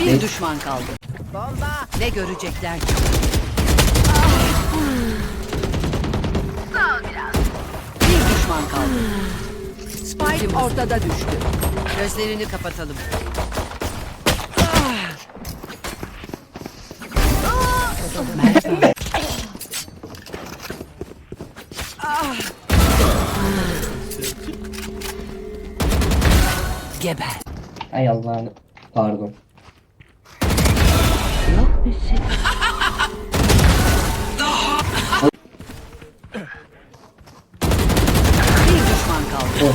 Bir düşman kaldı. Bomba. Ne görecekler ki? Bir düşman kaldı. Spike ortada düştü. Gözlerini kapatalım. Geber. Ay Allah'ım. Pardon. Bir düşman kaldı.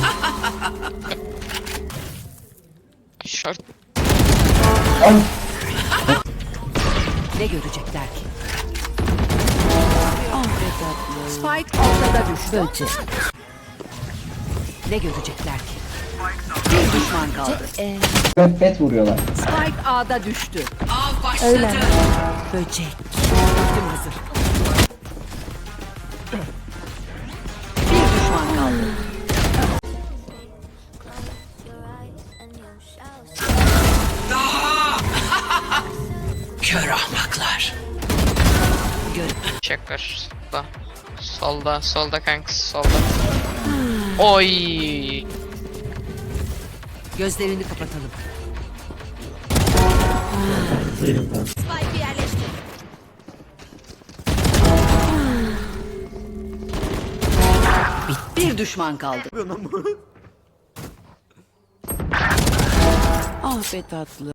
Short. Ne görecekler ki? Spike ortada düştü. Ne görecekler ki? Bir düşman kaldı. Gökbet vuruyorlar. Spike A'da düştü. Av başladı. Böcek. Ultim hazır. Bir düşman kaldı. Kör ahmaklar. Gör. Solda. Solda. Solda kanka. Solda. Oy. Gözlerini kapatalım. Bit- Bir düşman kaldı. Ah be tatlı.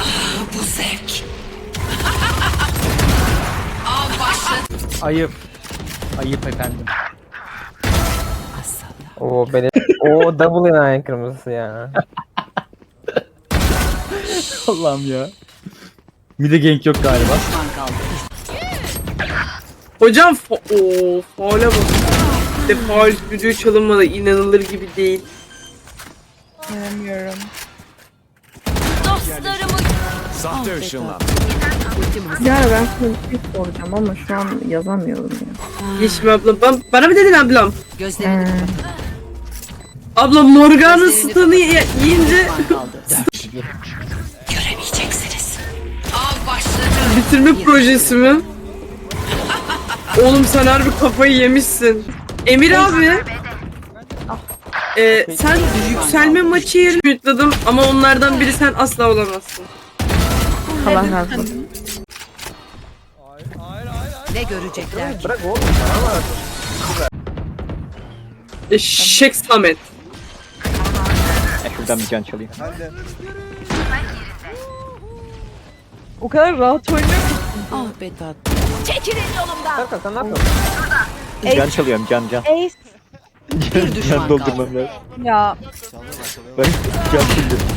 Ah, bu zevk. Av başladı. Ayıp. Ayıp efendim. Oo beni o double enayi kırmızısı ya. Allah'ım ya. Bir de gank yok galiba. Hocam fa Oo, faule bak. İşte faul düdüğü çalınmadı inanılır gibi değil. Sahte ışınlan. Ultim hazır. Ya ben şey soracağım ama şu an yazamıyorum ya. Yeşim abla ben, bana mı dedin ablam? Gözlerini kapatalım. Abla Morgana stun'ı ye- yiyince. Göremeyeceksiniz. Av başladı. bitirme projesi mi? Oğlum sen harbi kafayı yemişsin. Emir abi. Ee, sen yükselme maçı yerini yutladım ama onlardan biri sen asla olamazsın. Allah razı olsun. Ne görecekler ki? Bırak oğlum. Eşek Samet. Şuradan bir can çalayım. O kadar rahat oynuyor ki. Ah be tatlı. Serkan sen ne yapıyorsun? Can çalıyorum can can. Ace Bir düşman kaldı. lazım. ya. Ben can çalıyorum.